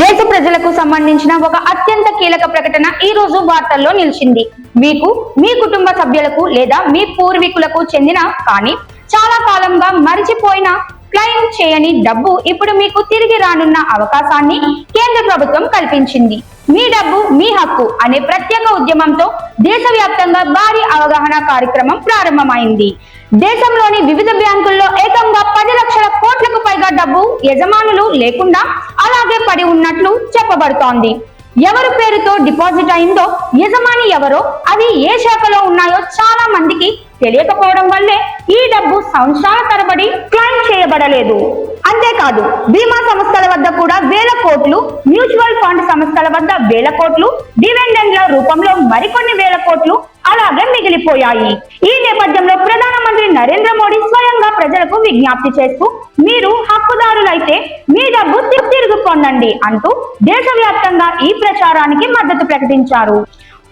దేశ ప్రజలకు సంబంధించిన ఒక అత్యంత కీలక ప్రకటన ఈ రోజు వార్తల్లో నిలిచింది. మీకు మీ కుటుంబ సభ్యులకు లేదా మీ పూర్వీకులకు చెందిన కానీ చాలా కాలంగా మరిచిపోయిన క్లెయిమ్ చేయని డబ్బు ఇప్పుడు మీకు తిరిగి రానున్న అవకాశాన్ని కేంద్ర ప్రభుత్వం కల్పించింది. మీ డబ్బు మీ హక్కు అనే ప్రత్యేక ఉద్యమంతో దేశవ్యాప్తంగా భారీ అవగాహన కార్యక్రమం ప్రారంభమైంది. దేశంలోని వివిధ బ్యాంకుల్లో ఏకంగా పది లక్షల కోట్లకు పైగా యజమానులు లేకుండా అలాగే పడి ఉన్నట్లు చెప్పబడుతోంది. ఎవరి పేరుతో డిపాజిట్ అయిందో యజమాని ఎవరో అవి ఏ శాఖలో ఉన్నాయో చాలా మందికి తెలియకపోవడం వల్లే ఈ డబ్బు సంవత్సరాల తరబడి క్లెయిమ్ చేయబడలేదు. అంతేకాదు బీమా సంస్థల వద్ద కూడా వేల కోట్లు మ్యూచువల్ ఫండ్ సంస్థల వద్ద వేల కోట్లు డివిడెండ్ల రూపంలో మరికొన్ని వేల కోట్లు అలాగే మిగిలిపోయాయి. ఈ నేపథ్యంలో ప్రధానమంత్రి నరేంద్ర మోడీ స్వయంగా ప్రజలకు విజ్ఞప్తి చేస్తూ మీరు హక్కు అయితే మీ డబ్బు తిరిగి పొందండి అంటూ దేశవ్యాప్తంగా ఈ ప్రచారానికి మద్దతు ప్రకటించారు.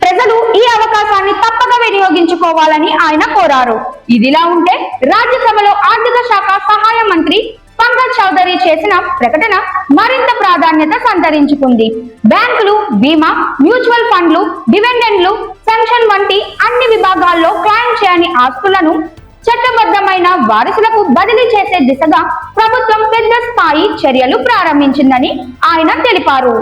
ప్రజలు ఈ అవకాశాన్ని తప్పక వినియోగించుకోవాలని ఆయన కోరారు. ఇదిలా ఉంటే రాజ్యసభలో ఆర్థిక శాఖ సహాయ మంత్రి పంకజ్ చౌదరి చేసిన ప్రకటన మరింత ప్రాధాన్యత సంతరించుకుంది. బ్యాంకులు బీమా మ్యూచువల్ ఫండ్లు డివిడెండ్లు పెన్షన్ వంటి అన్ని విభాగాల్లో క్లెయిమ్ చేయని ఆస్తులను చట్టబద్ధమైన వారసులకు బదిలీ చేసే దిశగా ప్రభుత్వం పెద్ద హామీ చర్యలు ప్రారంభించిందని ఆయన తెలిపారు.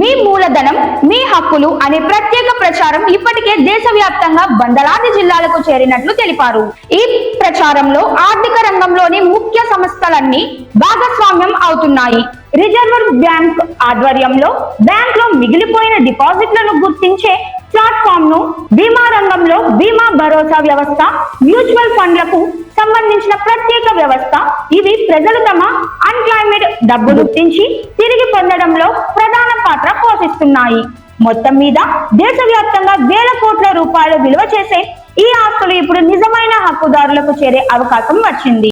మీ మూలధనం మీ హక్కులు అనే ప్రత్యేక ప్రచారం ఇప్పటికే దేశవ్యాప్తంగా వందలాది జిల్లాలకు చేరినట్లు తెలిపారు. ఈ ప్రచారంలో ఆర్థిక రంగంలోని ముఖ్య సంస్థలన్నీ భాగస్వామ్యం అవుతున్నాయి. రిజర్వ్ బ్యాంక్ ఆధ్వర్యంలో బ్యాంక్లో మిగిలిపోయిన డిపాజిట్లను గుర్తించే ప్లాట్ఫామ్ను బీమా రంగంలో బీమా భరోసా వ్యవస్థ మ్యూచువల్ ఫండ్లకు సంబంధించిన ప్రత్యేక వ్యవస్థ. ఇవి ప్రజలు తమ అన్క్లైమేడ్ డబ్బు గుర్తించి తిరిగి పొందడంలో ప్రధాన పాత్ర పోషిస్తున్నాయి. మొత్తం మీద దేశవ్యాప్తంగా వేల కోట్ల రూపాయలు విలువ చేసే ఈ ఆస్తులు ఇప్పుడు నిజమైన హక్కుదారులకు చేరే అవకాశం వచ్చింది.